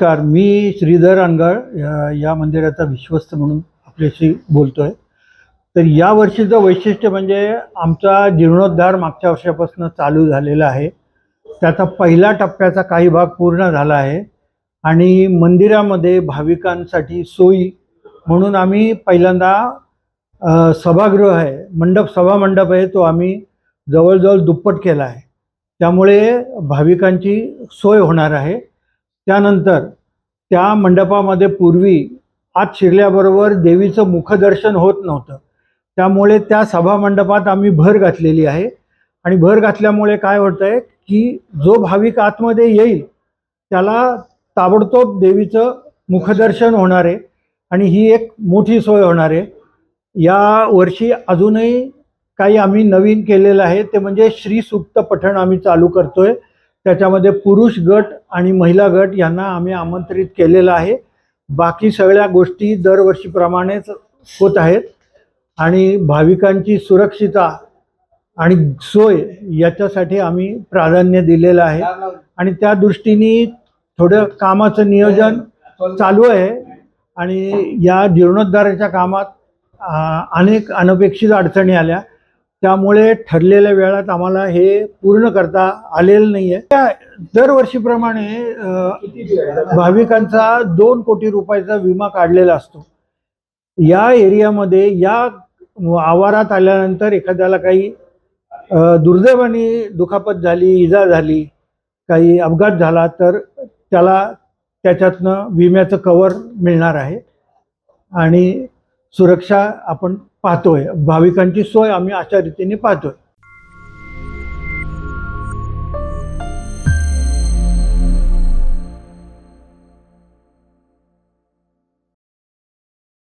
नमस्कार मी श्रीधर अनगळ या- या मंदिराचा विश्वस्त म्हणून आपल्याशी बोलतोय. तर या वर्षीचं वैशिष्ट्य म्हणजे आमचा जीर्णोद्धार मागच्या वर्षापासून चालू झालेला आहे. त्याचा पहिला टप्प्याचा काही भाग पूर्ण झाला आहे. आणि मंदिरामध्ये भाविकांसाठी सोयी म्हणून आम्ही पहिल्यांदा सभागृह आहे मंडप सभा मंडप आहे तो आम्ही जवळजवळ दुप्पट केला आहे. त्यामुळे भाविकांची सोय होणार आहे. त्यानंतर त्या मंडपामध्ये पूर्वी आत शिरल्याबरोबर देवीचं मुखदर्शन होत नव्हतं. त्यामुळे त्या सभा मंडपात आम्ही भर घातलेली आहे. आणि भर घातल्यामुळे काय होतं आहे की जो भाविक आतमध्ये येईल त्याला ताबडतोब देवीचं मुखदर्शन होणार आहे. आणि ही एक मोठी सोय होणार आहे. या वर्षी अजूनही काही आम्ही नवीन केलेलं आहे ते म्हणजे श्री पठण आम्ही चालू करतोय. त्याच्यामध्ये पुरुष गट आणि महिला गट यांना आम्ही आमंत्रित केलेलं आहे. बाकी सगळ्या गोष्टी दरवर्षीप्रमाणेच होत आहेत. आणि भाविकांची सुरक्षिता आणि सोय याच्यासाठी आम्ही प्राधान्य दिलेलं आहे. आणि त्या दृष्टीने थोडं कामाचं नियोजन चालू आहे. आणि या जीर्णोद्धाराच्या कामात अनेक अनपेक्षित अडचणी आल्या. त्यामुळे ठरलेल्या वेळात आम्हाला हे पूर्ण करता आलेलं नाही आहे दरवर्षीप्रमाणे भाविकांचा दोन कोटी रुपयाचा विमा काढलेला असतो. या एरियामध्ये या आवारात आल्यानंतर एखाद्याला काही दुर्दैवाने दुखापत झाली इजा झाली काही अपघात झाला तर त्याला त्याच्यातनं विम्याचं कवर मिळणार आहे. आणि सुरक्षा आपण पाहतोय. भाविकांची सोय आम्ही अशा रीतीने पाहतोय.